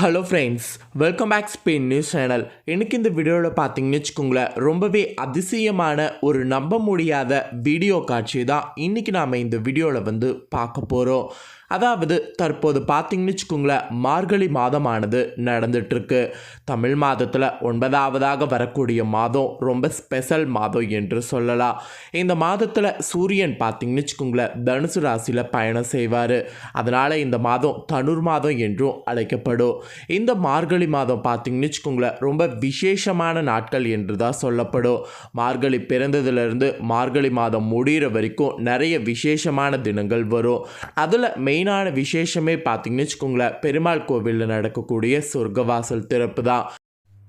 Hello friends welcome back Spain news channel எனக்கு இந்த வீடியோவில் பார்த்தீங்கன்னு வச்சுக்கோங்களேன் ரொம்பவே அதிசயமான ஒரு நம்ப முடியாத வீடியோ காட்சி தான் இன்றைக்கி நாம் இந்த வீடியோவில் வந்து பார்க்க போகிறோம் அதாவது தற்போது பார்த்தீங்கன்னு வச்சுக்கோங்களேன் மார்கழி மாதமானது நடந்துட்டுருக்கு. தமிழ் மாதத்தில் ஒன்பதாவதாக வரக்கூடிய மாதம் ரொம்ப ஸ்பெஷல் மாதம் என்று சொல்லலாம். இந்த மாதத்தில் சூரியன் பார்த்தீங்கன்னு வச்சுக்கோங்களேன் தனுசு ராசியில் பயணம் செய்வார். அதனால் இந்த மாதம் தனுர் மாதம் என்றும் அழைக்கப்படும். இந்த மார்கழி மாதம் பார்த்தீங்கன்னு வச்சுக்கோங்களேன் ரொம்ப விசேஷமான நாட்கள் என்று தான் சொல்லப்படும். மார்கழி பிறந்ததுலேருந்து மார்கழி மாதம் முடிகிற வரைக்கும் நிறைய விசேஷமான தினங்கள் வரும். அதில் மெயின் மெயினான விசேஷமே பார்த்தீங்கன்னு வச்சுக்கோங்களேன் பெருமாள் கோவிலில் நடக்கக்கூடிய சொர்க்கவாசல் திறப்பு தான்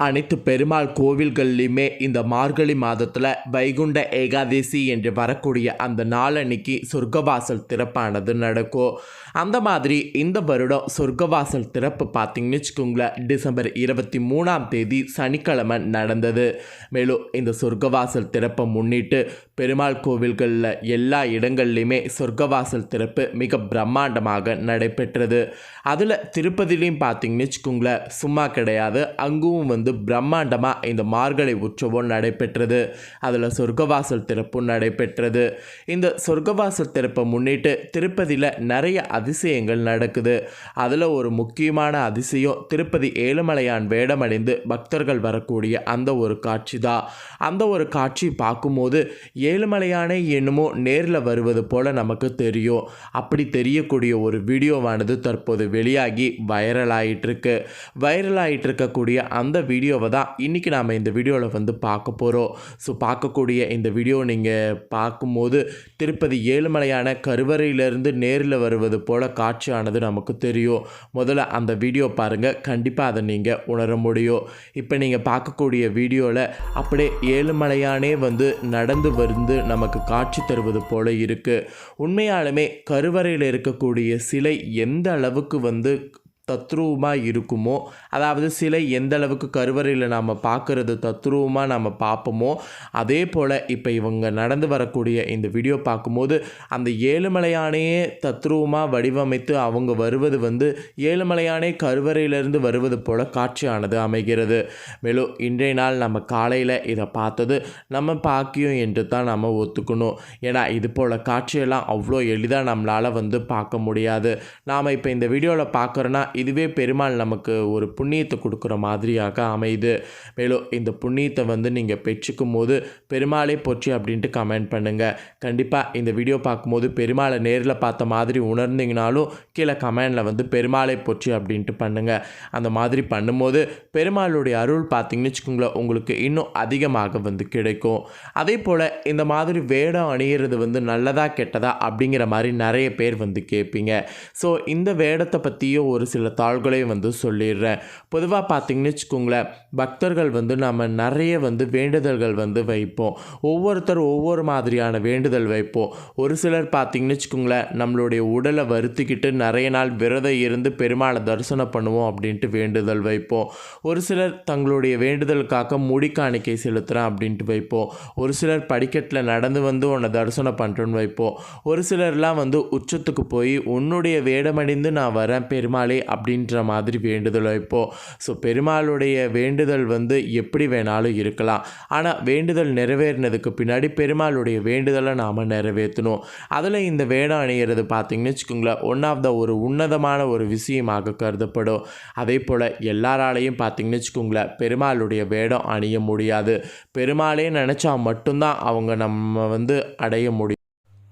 அனைத்து பெருமாள் கோவில்கள்லையுமே இந்த மார்கழி மாதத்தில் வைகுண்ட ஏகாதசி என்று வரக்கூடிய அந்த நாளன்னைக்கு சொர்க்கவாசல் திறப்பானது நடக்கும். அந்த மாதிரி இந்த வருடம் சொர்க்கவாசல் திறப்பு பார்த்திங்கன்னு வச்சுக்கோங்களேன் டிசம்பர் இருபத்தி மூணாம் தேதி சனிக்கிழமை நடந்தது. மேலும் இந்த சொர்க்கவாசல் திறப்பை முன்னிட்டு பெருமாள் கோவில்களில் எல்லா இடங்கள்லையுமே சொர்க்கவாசல் திறப்பு மிக பிரம்மாண்டமாக நடைபெற்றது. அதில் திருப்பதிலையும் பார்த்திங்கன்னு வச்சுக்கோங்களேன் சும்மா கிடையாது. அங்கும் வந்து பிரம்மாண்டமாக இந்த மார்கழி உற்சவம் நடைபெற்றது. அதில் சொர்க்கவாசல் திறப்பும் நடைபெற்றது. இந்த சொர்க்கவாசல் திறப்பை முன்னிட்டு திருப்பதியில் நிறைய அதிசயங்கள் நடக்குது. அதில் ஒரு முக்கியமான அதிசயம் திருப்பதி ஏழுமலையான் வேடமடைந்து பக்தர்கள் வரக்கூடிய அந்த ஒரு காட்சி தான் அந்த ஒரு காட்சி பார்க்கும்போது ஏழுமலையானே என்னமோ நேரில் வருவது போல் நமக்கு தெரியும். அப்படி தெரியக்கூடிய ஒரு வீடியோவானது தற்போது வெளியாகி வைரல் ஆகிட்டுருக்கு வைரல் ஆகிட்டு இருக்கக்கூடிய அந்த வீடியோவை தான் இன்றைக்கி நாம் இந்த வீடியோவில் வந்து பார்க்க போகிறோம் ஸோ பார்க்கக்கூடிய இந்த வீடியோ நீங்கள் பார்க்கும்போது திருப்பதி ஏழுமலையான கருவறையிலிருந்து நேரில் வருவது போல் காட்சியானது நமக்கு தெரியும். முதல்ல அந்த வீடியோ பாருங்கள் கண்டிப்பாக அதை நீங்கள் உணர முடியும். இப்போ நீங்கள் பார்க்கக்கூடிய வீடியோவில் அப்படியே ஏழுமலையானே வந்து நடந்து வந்து நமக்கு காட்சி தருவது போல் இருக்குது உண்மையாலுமே கருவறையில் இருக்கக்கூடிய சிலை எந்த அளவுக்கு வந்து தத்ரூபமாக இருக்குமோ? அதாவது சிலை எந்த அளவுக்கு கருவறையில் நாம் பார்க்குறது தத்ரூபமாக நம்ம பார்ப்போமோ? அதே போல் இப்போ இவங்க நடந்து வரக்கூடிய இந்த வீடியோ பார்க்கும்போது அந்த ஏழுமலையானையே தத்ரூபமாக வடிவமைத்து அவங்க வருவது வந்து ஏழுமலையானே கருவறையிலிருந்து வருவது போல் காட்சியானது அமைகிறது. மேலும் இன்றைய நாள் நம்ம காலையில் இதை பார்த்தது நம்ம பாக்கியம் என்று தான் நம்ம ஒத்துக்கணும். ஏன்னா இது போல் காட்சியெல்லாம் அவ்வளோ எளிதாக நம்மளால் வந்து பார்க்க முடியாது. நாம் இப்போ இந்த வீடியோவில் பார்க்குறோன்னா இதுவே பெருமாள் நமக்கு ஒரு புண்ணியத்தை கொடுக்குற மாதிரியாக அமையுது. மேலும் இந்த புண்ணியத்தை வந்து நீங்கள் பெற்றுக்கும் போது பெருமாளே போச்சு அப்படின்ட்டு கமெண்ட் பண்ணுங்கள் கண்டிப்பாக இந்த வீடியோ பார்க்கும்போது பெருமாளை நேரில் பார்த்த மாதிரி உணர்ந்தீங்கனாலும் கீழே கமெண்டில் வந்து பெருமாளை போச்சு அப்படின்ட்டு பண்ணுங்கள் அந்த மாதிரி பண்ணும்போது பெருமாளுடைய அருள் பார்த்தீங்கன்னு வச்சுக்கோங்களேன் உங்களுக்கு இன்னும் அதிகமாக வந்து கிடைக்கும். அதே போல் இந்த மாதிரி வேடம் அணியிறது வந்து நல்லதா கெட்டதா அப்படிங்கிற மாதிரி நிறைய பேர் வந்து கேட்பீங்க. ஸோ இந்த வேடத்தை பற்றியும் ஒரு சில தாள்களையும் வந்து சொல்லிடுறேன். பொதுவாக பார்த்தீங்கன்னு வச்சுக்கோங்களேன் பக்தர்கள் வந்து நம்ம நிறைய வந்து வேண்டுதல்கள் வந்து வைப்போம். ஒவ்வொருத்தர் ஒவ்வொரு மாதிரியான வேண்டுதல் வைப்போம். ஒரு சிலர் பார்த்தீங்கன்னு வச்சுக்கோங்களேன் நம்மளுடைய உடலை வருத்திக்கிட்டு நிறைய நாள் விரதம் இருந்து பெருமாளை தரிசனம் பண்ணுவோம் அப்படின்ட்டு வேண்டுதல் வைப்போம். ஒரு சிலர் தங்களுடைய வேண்டுதலுக்காக முடி காணிக்கை செலுத்துகிறேன் அப்படின்ட்டு வைப்போம். ஒரு சிலர் படிக்கட்டில் நடந்து வந்து உன்னை தரிசனம் பண்ணுறோன்னு வைப்போம். ஒரு சிலர்லாம் வந்து உச்சத்துக்கு போய் உன்னுடைய வேடமடைந்து நான் வரேன் பெருமாளே அப்படின்ற மாதிரி வேண்டுதல் வைப்போம் ஸோ பெருமாளுடைய வேண்டுதல் வந்து எப்படி வேணாலும் இருக்கலாம். ஆனால் வேண்டுதல் நிறைவேறினதுக்கு பின்னாடி பெருமாளுடைய வேண்டுதலை நாம் நிறைவேற்றணும். அதில் இந்த வேடம் அணிகிறது பார்த்திங்கன்னு வச்சுக்கோங்களேன் ஒன் ஆஃப் த ஒரு உன்னதமான ஒரு விஷயமாக கருதப்படும். அதே போல் எல்லாராலையும் பார்த்திங்கன்னு வச்சுக்கோங்களேன் பெருமாளுடைய வேடம் அணிய முடியாது. பெருமாளே நினச்சா மட்டும்தான் அவங்க நம்ம வந்து அடைய முடியும்.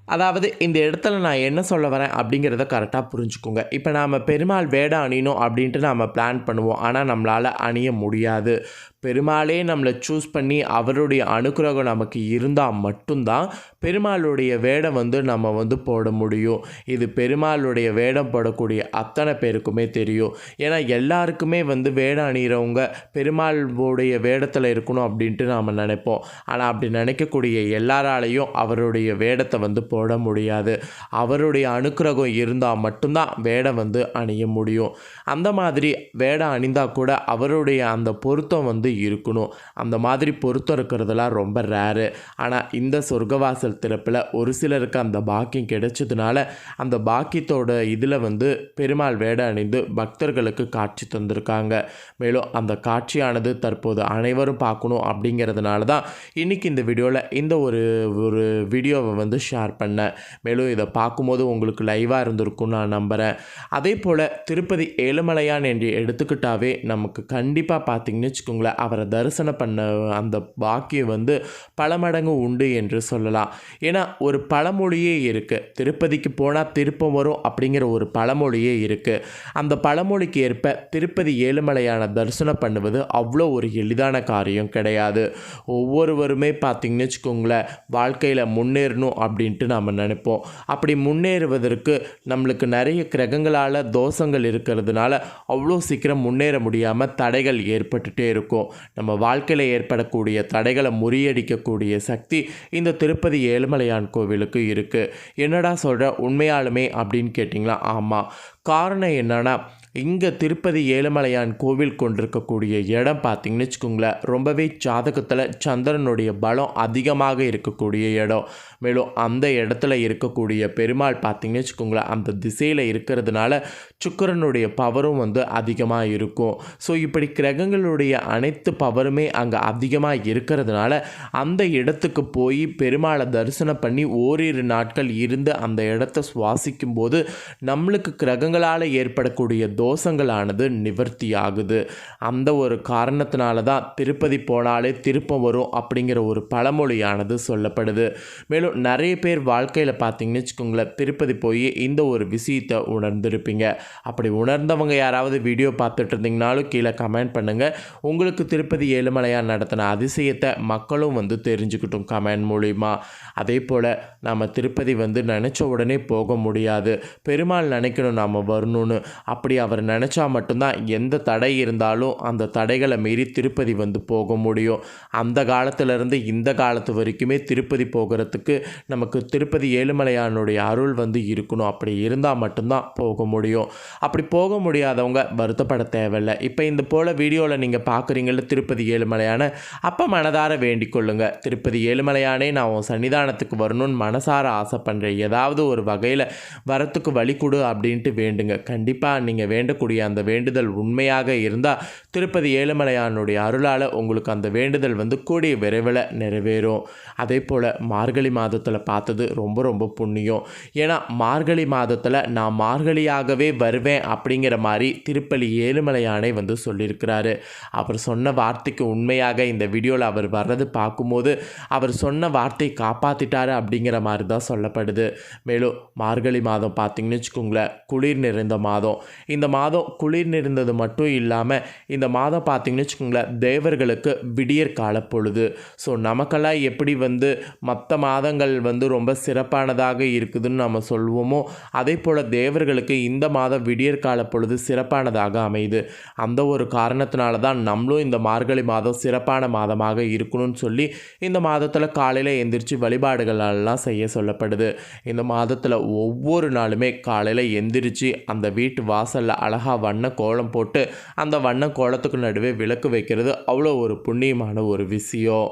அதாவது இந்த இடத்துல நான் என்ன சொல்ல வரேன் அப்படிங்கிறத கரெக்டாக புரிஞ்சுக்கோங்க. இப்போ நாம் பெருமாள் வேடம் அணியணும் அப்படின்ட்டு நாம் பிளான் பண்ணுவோம். ஆனால் நம்மளால் அணிய முடியாது. பெருமாளே நம்மளை சூஸ் பண்ணி அவருடைய அனுகிரகம் நமக்கு இருந்தால் மட்டும்தான் பெருமாளுடைய வேடம் வந்து நம்ம வந்து போட முடியும். இது பெருமாளுடைய வேடம் போடக்கூடிய அத்தனை பேருக்குமே தெரியும். ஏன்னா எல்லாருக்குமே வந்து வேடம் அணிகிறவங்க பெருமாளுடைய வேடத்தில் இருக்கணும் அப்படின்ட்டு நாம் நினைப்போம். ஆனால் அப்படி நினைக்கக்கூடிய எல்லாராலையும் அவருடைய வேடத்தை வந்து போட முடியாது. அவருடைய அனுக்கிரகம் இருந்தால் மட்டும்தான் வேடம் வந்து அணிய முடியும். அந்த மாதிரி வேடம் அணிந்தால் கூட அவருடைய அந்த பொருத்தம் வந்து வந்து இருக்கணும். அந்த மாதிரி பொருத்தம் இருக்கிறதெல்லாம் ரொம்ப ரேரு ஆனால் இந்த சொர்க்கவாசல் திறப்பில் ஒரு சிலருக்கு அந்த பாக்கியம் கிடைச்சதுனால அந்த பாக்கியத்தோட இதில் வந்து பெருமாள் வேட அணிந்து பக்தர்களுக்கு காட்சி தந்திருக்காங்க. மேலும் அந்த காட்சியானது தற்போது அனைவரும் பார்க்கணும் அப்படிங்கிறதுனால தான் இன்றைக்கி இந்த வீடியோவில் இந்த ஒரு ஒரு வீடியோவை வந்து ஷேர் பண்ணேன். மேலும் இதை பார்க்கும்போது உங்களுக்கு லைவாக இருந்திருக்கும்னு நான் நம்புகிறேன் அதே போல் திருப்பதி ஏழுமலையான் என்று எடுத்துக்கிட்டாவே நமக்கு கண்டிப்பாக பார்த்தீங்கன்னு வச்சுக்கோங்களேன். அவரை தரிசனம் பண்ண அந்த பாக்கியம் வந்து பல மடங்கு உண்டு என்று சொல்லலாம். ஏன்னா ஒரு பழமொழியே இருக்குது திருப்பதிக்கு போனால் திருப்பம் வரும் அப்படிங்கிற ஒரு பழமொழியே இருக்குது அந்த பழமொழிக்கு ஏற்ப திருப்பதி ஏழுமலையான தரிசனம் பண்ணுவது அவ்வளோ ஒரு எளிதான காரியம் கிடையாது. ஒவ்வொருவருமே பார்த்திங்கன்னு வச்சுக்கோங்களேன் வாழ்க்கையில் முன்னேறணும் அப்படின்ட்டு நாம் நினைப்போம். அப்படி முன்னேறுவதற்கு நம்மளுக்கு நிறைய கிரகங்களால் தோஷங்கள் இருக்கிறதுனால அவ்வளோ சீக்கிரம் முன்னேற முடியாமல் தடைகள் ஏற்பட்டுகிட்டே இருக்கும். நம்ம வாழ்க்கையில் ஏற்படக்கூடிய தடைகளை முறியடிக்கக்கூடிய சக்தி இந்த திருப்பதி ஏழுமலையான் கோவிலுக்கு இருக்குது என்னடா சொல்கிற உண்மையாலுமே அப்படின்னு கேட்டிங்களா? ஆமாம் காரணம் என்னன்னா இங்கே திருப்பதி ஏழுமலையான் கோவில் கொண்டிருக்கக்கூடிய இடம் பார்த்திங்கன்னு வச்சுக்கோங்களேன் ரொம்பவே ஜாதகத்தில் சந்திரனுடைய பலம் அதிகமாக இருக்கக்கூடிய இடம். மேலும் அந்த இடத்துல இருக்கக்கூடிய பெருமாள் பார்த்திங்கன்னு வச்சுக்கோங்களேன் அந்த திசையில் இருக்கிறதுனால சுக்கரனுடைய பவரும் வந்து அதிகமாக இருக்கும். ஸோ இப்படி கிரகங்களுடைய அனைத்து பவருமே அங்கே அதிகமாக இருக்கிறதுனால அந்த இடத்துக்கு போய் பெருமாளை தரிசனம் பண்ணி ஓரிரு நாட்கள் இருந்து அந்த இடத்த சுவாசிக்கும் போது நம்மளுக்கு கிரகங்களால் ஏற்படக்கூடிய தோஷங்களானது நிவர்த்தி ஆகுது அந்த ஒரு காரணத்தினால தான் திருப்பதி போனாலே திருப்பம் வரும் அப்படிங்கிற ஒரு பழமொழியானது சொல்லப்படுது. மேலும் நிறைய பேர் வாழ்க்கையில் பார்த்தீங்கன்னு வச்சுக்கோங்களேன் திருப்பதி போய் இந்த ஒரு விஷயத்தை உணர்ந்திருப்பீங்க. அப்படி உணர்ந்தவங்க யாராவது வீடியோ பார்த்துட்டு இருந்தீங்கனாலும் கீழே கமெண்ட் பண்ணுங்கள் உங்களுக்கு திருப்பதி ஏழுமலையார் நடத்தின அதிசயத்தை மக்களும் வந்து தெரிஞ்சுக்கிட்டும் கமெண்ட் மூலிமா அதே போல் நம்ம திருப்பதி வந்து நினச்ச உடனே போக முடியாது. பெருமாள் நினைக்கணும் நாம் வரணும்னு. அப்படி அவர் நினச்சா மட்டும்தான் எந்த தடை இருந்தாலும் அந்த தடைகளை மீறி திருப்பதி வந்து போக முடியும். அந்த காலத்திலேருந்து இந்த காலத்து வரைக்குமே திருப்பதி போகிறதுக்கு நமக்கு திருப்பதி ஏழுமலையானுடைய அருள் வந்து இருக்கணும். அப்படி இருந்தால் மட்டும்தான் போக முடியும். அப்படி போக முடியாதவங்க வருத்தப்பட தேவையில்லை. இப்போ இந்த போல் வீடியோவில் நீங்கள் பார்க்குறீங்கள திருப்பதி ஏழுமலையான அப்போ மனதார வேண்டிக் கொள்ளுங்க. திருப்பதி ஏழுமலையானே நான் உன் சன்னிதானத்துக்கு வரணும்னு மனசார ஆசைப்படுறேன். ஏதாவது ஒரு வகையில் வரத்துக்கு வழி கொடு அப்படின்ட்டு வேண்டுங்க. கண்டிப்பாக நீங்கள் வேண்டக்கூடிய அந்த வேண்டுதல் உண்மையாக இருந்தால் திருப்பதி ஏழுமலையானுடைய அருளால் உங்களுக்கு அந்த வேண்டுதல் வந்து கூடிய விரைவில் நிறைவேறும். அதே போல் மார்கழி மாதத்தில் பார்த்தது ரொம்ப ரொம்ப புண்ணியம். ஏன்னா மார்கழி மாதத்தில் நான் மார்கழியாகவே வ வருவேன் அப்படிங்கிற மாதிரி திருப்பலி ஏழுமலையானை வந்து சொல்லியிருக்கிறாரு. அவர் சொன்ன வார்த்தைக்கு உண்மையாக இந்த வீடியோவில் அவர் வர்றது பார்க்கும்போது அவர் சொன்ன வார்த்தையை காப்பாற்றிட்டாரு அப்படிங்கிற மாதிரி தான் சொல்லப்படுது. மேலும் மார்கழி மாதம் பார்த்தீங்கன்னு வச்சுக்கோங்களேன் குளிர் நிறைந்த மாதம். இந்த மாதம் குளிர் நிறைந்தது மட்டும் இல்லாமல் இந்த மாதம் பார்த்தீங்கன்னு வச்சுக்கோங்களேன் தேவர்களுக்கு விடியற் கால பொழுது. ஸோ நமக்கெல்லாம் எப்படி வந்து மற்ற மாதங்கள் வந்து ரொம்ப சிறப்பானதாக இருக்குதுன்னு நம்ம சொல்லுவோமோ அதே போல் தேவர்களுக்கு இந்த மாதம் விடியற் கால பொழுது சிறப்பானதாக அமையுது. அந்த ஒரு காரணத்தினால தான் நம்மளும் இந்த மார்கழி மாதம் சிறப்பான மாதமாக இருக்கணும்னு சொல்லி இந்த மாதத்தில் காலையில் எந்திரிச்சு வழிபாடுகளெல்லாம் செய்ய சொல்லப்படுது. இந்த மாதத்தில் ஒவ்வொரு நாளுமே காலையில் எந்திரிச்சு அந்த வீட்டு வாசலில் அழகாக வண்ண கோலம் போட்டு அந்த வண்ண கோலத்துக்கு நடுவே விளக்கு வைக்கிறது அவ்வளோ ஒரு புண்ணியமான ஒரு விஷயம்.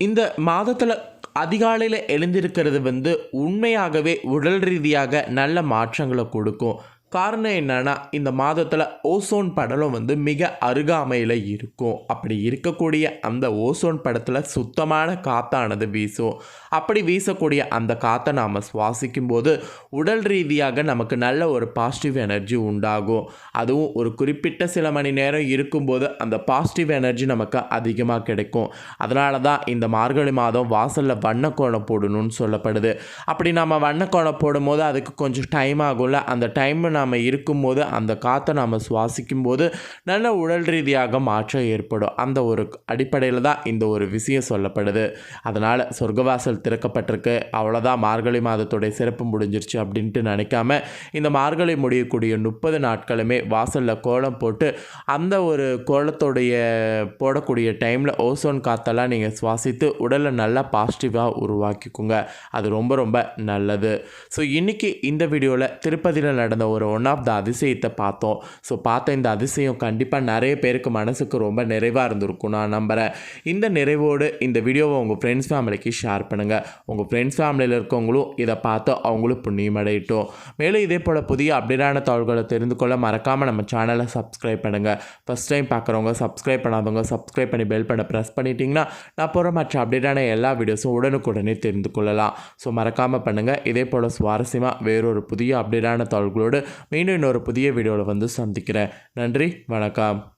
இந்த மாதத்தில் அதிகாலையில் எழுந்திருக்கிறது வந்து உண்மையாகவே உடல் ரீதியாக நல்ல மாற்றங்களை கொடுக்கும். காரணம் என்னென்னா இந்த மாதத்தில் ஓசோன் படலம் வந்து மிக அருகாமையில் இருக்கும். அப்படி இருக்கக்கூடிய அந்த ஓசோன் படத்தில் சுத்தமான காத்தானது வீசும். அப்படி வீசக்கூடிய அந்த காற்றை நாம் சுவாசிக்கும் போது உடல் ரீதியாக நமக்கு நல்ல ஒரு பாசிட்டிவ் எனர்ஜி உண்டாகும். அதுவும் ஒரு குறிப்பிட்ட சில மணி நேரம் இருக்கும்போது அந்த பாசிட்டிவ் எனர்ஜி நமக்கு அதிகமாக கிடைக்கும். அதனால தான் இந்த மார்கழி மாதம் வாசலில் வண்ணக்கோலம் போடணும்னு சொல்லப்படுது. அப்படி நம்ம வண்ணக்கோலம் போடும்போது அதுக்கு கொஞ்சம் டைம் ஆகும்ல. அந்த டைம் நாம் இருக்கும்போது அந்த காற்றை நாம் சுவாசிக்கும் போது நல்ல உடல் ரீதியாக மாற்றம் ஏற்படும். அந்த ஒரு அடிப்படையில் தான் இந்த ஒரு விஷயம் சொல்லப்படுது. அதனால் சொர்க்கவாசல் திறக்கப்பட்டிருக்கு. அவ்வளோதான் மார்கழி மாதத்துடைய சிறப்பு முடிஞ்சிருச்சு அப்படின்ட்டு நினைக்காம இந்த மார்கழி முடியக்கூடிய முப்பது நாட்களுமே வாசலில் கோலம் போட்டு அந்த ஒரு கோலத்துடைய போடக்கூடிய டைமில் ஓசோன் காற்றெல்லாம் நீங்கள் சுவாசித்து உடலை நல்லா பாசிட்டிவாக உருவாக்கிக்கோங்க. அது ரொம்ப ரொம்ப நல்லது. ஸோ இன்றைக்கி இந்த வீடியோவில் திருப்பதியில் நடந்த ஒரு ஒன் ஆஃப் த அதிசயத்தை பார்த்தோம். ஸோ பார்த்த இந்த அதிசயம் கண்டிப்பாக நிறைய பேருக்கு மனசுக்கு ரொம்ப நிறைவாக இருந்திருக்கும். நான் நம்புகிறேன் இந்த நிறைவோடு இந்த வீடியோவை உங்கள் ஃப்ரெண்ட்ஸ் ஃபேமிலிக்கு ஷேர் பண்ணுங்கள் உங்கள் ஃப்ரெண்ட்ஸ் ஃபேமிலியில் இருக்கவங்களும் இதை பார்த்து அவங்களும் புண்ணியம் மேலும் இதே போல் புதிய அப்டேட்டான தகவல்களை தெரிந்து கொள்ள மறக்காமல் நம்ம சேனலை சப்ஸ்கிரைப் பண்ணுங்கள் ஃபஸ்ட் டைம் பார்க்குறவங்க சப்ஸ்கிரைப் பண்ணாதவங்க சப்ஸ்கிரைப் பண்ணி பெல் பண்ண ப்ரெஸ் பண்ணிட்டீங்கன்னா நான் போகிற மற்ற அப்டேட்டான எல்லா வீடியோஸும் உடனுக்குடனே தெரிந்து கொள்ளலாம். ஸோ மறக்காமல் பண்ணுங்கள் இதே போல் சுவாரஸ்யமாக வேறொரு புதிய அப்டேட்டான தகவல்களோடு மீண்டும் இன்னொரு புதிய வீடியோவில் வந்து சந்திக்கிறேன். நன்றி வணக்கம்.